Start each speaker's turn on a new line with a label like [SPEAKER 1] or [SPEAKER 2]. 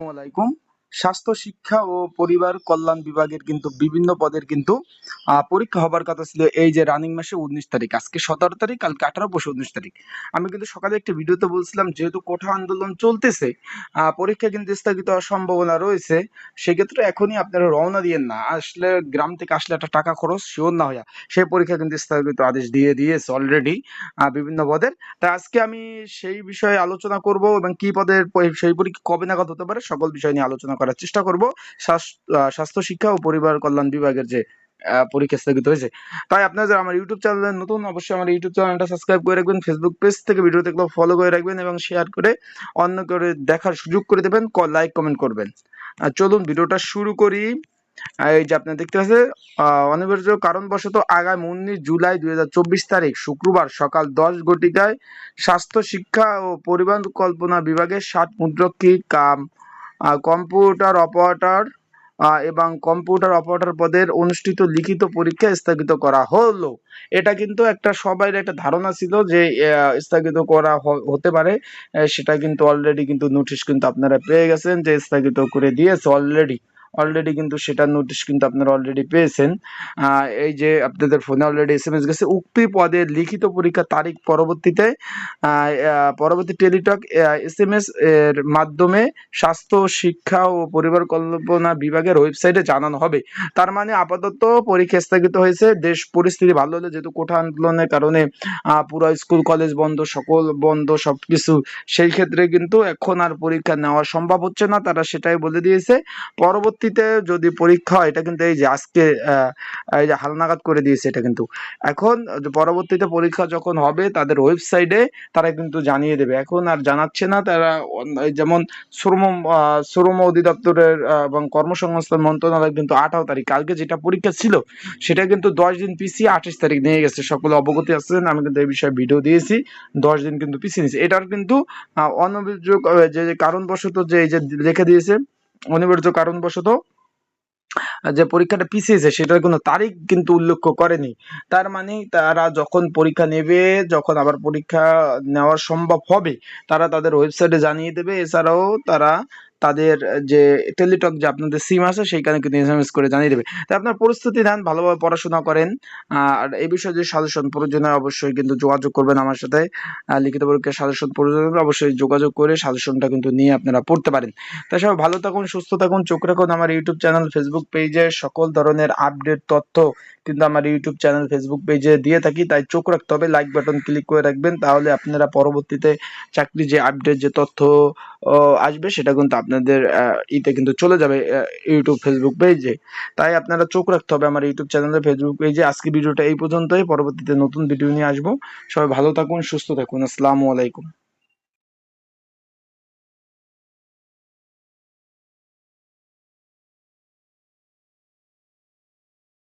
[SPEAKER 1] আলাইকুম। স্বাস্থ্য, শিক্ষা ও পরিবার কল্যাণ বিভাগের কিন্তু বিভিন্ন পদের কিন্তু পরীক্ষা হবার কথা ছিল এই যে রানিং মাসে উনিশ তারিখ। আজকে সতেরো তারিখ, কালকে আঠারো, পরশু উনিশ তারিখ। আমি কিন্তু সকালে একটি ভিডিওতে বলছিলাম, যেহেতু কোঠা আন্দোলন চলতেছে পরীক্ষা কিন্তু স্থগিত হওয়ার সম্ভাবনা রয়েছে, সেক্ষেত্রে এখনই আপনারা রওনা দিয়েন না। আসলে গ্রাম থেকে আসলে একটা টাকা খরচ শিওর না হইয়া সেই পরীক্ষা কিন্তু স্থগিত আদেশ দিয়ে দিয়েছে অলরেডি বিভিন্ন পদের। তা আজকে আমি সেই বিষয়ে আলোচনা করব এবং কি পদের, সেই পরীক্ষা কবে নাগাদ হতে পারে, সকল বিষয় নিয়ে আলোচনা করার চেষ্টা করব। স্বাস্থ্য শিক্ষা ও পরিবার কল্যাণ বিভাগের যে পরীক্ষা স্থগিত হয়েছে। তাই আপনারা যারা আমার ইউটিউব চ্যানেলে নতুন, অবশ্যই আমার ইউটিউব চ্যানেলটা সাবস্ক্রাইব করে রাখবেন ফেসবুক পেজ থেকে ভিডিও দেখলে ফলো করে রাখবেন এবং শেয়ার করে অন্য করে দেখার সুযোগ করে দেবেন লাইক কমেন্ট করবেন। চলুন ভিডিওটা শুরু করি। এই যে আপনি দেখতে পাচ্ছেন অনিবার্য কারণবশত আগামী উনিশ জুলাই দুই চব্বিশ তারিখ, শুক্রবার সকাল দশ ঘটিকায় স্বাস্থ্য শিক্ষা ও পরিবার কল্পনা বিভাগের সাত মুদ্রক্ষী কাম কম্পিউটার অপারেটর এবং কম্পিউটার অপারেটর পদের অনুষ্ঠিত লিখিত পরীক্ষা স্থগিত করা হলো। এটা কিন্তু একটা সবাই একটা ধারণা ছিল যে স্থগিত করা হতে পারে। সেটা কিন্তু অলরেডি কিন্তু নোটিশ কিন্তু আপনারা পেয়ে গেছেন যে স্থগিত করে দিয়েছে অলরেডি অলরেডি কিন্তু সেটার নোটিশ কিন্তু আপনারা অলরেডি পেয়েছেন। এই যে আপনাদের ফোনে অলরেডি এস এম এস গেছে, উক্তি পদের লিখিত পরীক্ষা তারিখ পরবর্তীতে পরবর্তী টেলিটক এস এম এস এর মাধ্যমে স্বাস্থ্য, শিক্ষা ও পরিবার কল্পনা বিভাগের ওয়েবসাইটে জানানো হবে। তার মানে আপাতত পরীক্ষা স্থগিত হয়েছে, দেশ পরিস্থিতি ভালো হলে যেহেতু কোঠা আন্দোলনের কারণে পুরো স্কুল, কলেজ বন্ধ, সকল বন্ধ, সবকিছু, সেই ক্ষেত্রে কিন্তু এখন আর পরীক্ষা নেওয়া সম্ভব হচ্ছে না, তারা সেটাই বলে দিয়েছে। পরবর্তীতে যদি পরীক্ষা হয়, এটা কিন্তু এই যে আজকে এই যে হালনাগাদ করে দিয়েছে এটা কিন্তু। এখন পরবর্তীতে পরীক্ষা যখন হবে, তাদের ওয়েবসাইটে তারা কিন্তু জানিয়ে দেবে। এখন আর জানাচ্ছে না, তারা যেমন শ্রম শ্রম অধিদপ্তরের এবং কর্মসংস্থান মন্ত্রণালয় কিন্তু আঠারো তারিখ, কালকে যেটা পরীক্ষা ছিল, সেটা কিন্তু দশ দিন পিছিয়ে আঠাশ তারিখ নিয়ে গেছে। সকলে অবগতি আছেন, আমি কিন্তু এই বিষয়ে ভিডিও দিয়েছি, দশ দিন কিন্তু পিছিয়ে নিয়েছে। এটার কিন্তু অনভিযোগ যে কারণবশত যে, এই যে রেখে দিয়েছে অনিবার্য কারণবশত, যে পরীক্ষাটা পিছিয়েছে সেটার কোনো তারিখ কিন্তু উল্লেখ করেনি। তার মানে তারা যখন পরীক্ষা নেবে, যখন আবার পরীক্ষা নেওয়া সম্ভব হবে, তারা তাদের ওয়েবসাইটে জানিয়ে দেবে। এছাড়াও তারা তাদের যে টেলিটক যে আপনাদের সিম আছে, সেইখানে কিন্তু এসএমএস করে জানিয়ে দেবে। তাই আপনার প্রস্তুতি নেন ভালোভাবে পড়াশোনা করেন। আর এই বিষয়ে যে সাজেশন প্রয়োজন হয় অবশ্যই কিন্তু যোগাযোগ করবেন আমার সাথে। লিখিত পরীক্ষার সাজেশন প্রয়োজন অবশ্যই যোগাযোগ করে সাজেশনটা কিন্তু নিয়ে আপনারা পড়তে পারেন। তাই সবাই ভালো থাকুন, সুস্থ থাকুন, চোখ রাখুন। আমার ইউটিউব চ্যানেল ফেসবুক পেজে সকল ধরনের আপডেট তথ্য কিন্তু আমার ইউটিউব চ্যানেল ফেসবুক পেজে দিয়ে থাকি। তাই চোখ রাখতে হবে লাইক বাটন ক্লিক করে রাখবেন। তাহলে আপনারা পরবর্তীতে চাকরি যে আপডেট যে তথ্য আসবে, সেটা কিন্তু আপনাদের ইতে কিন্তু চলে যাবে ইউটিউব ফেসবুক পেজে তাই আপনারা চোখ রাখতে হবে আমার ইউটিউব চ্যানেলে ফেসবুক পেজে আজকে ভিডিওটা এই পর্যন্তই। পরবর্তীতে নতুন ভিডিও নিয়ে আসব। সবাই ভালো থাকুন, সুস্থ থাকুন। আসসালামু আলাইকুম।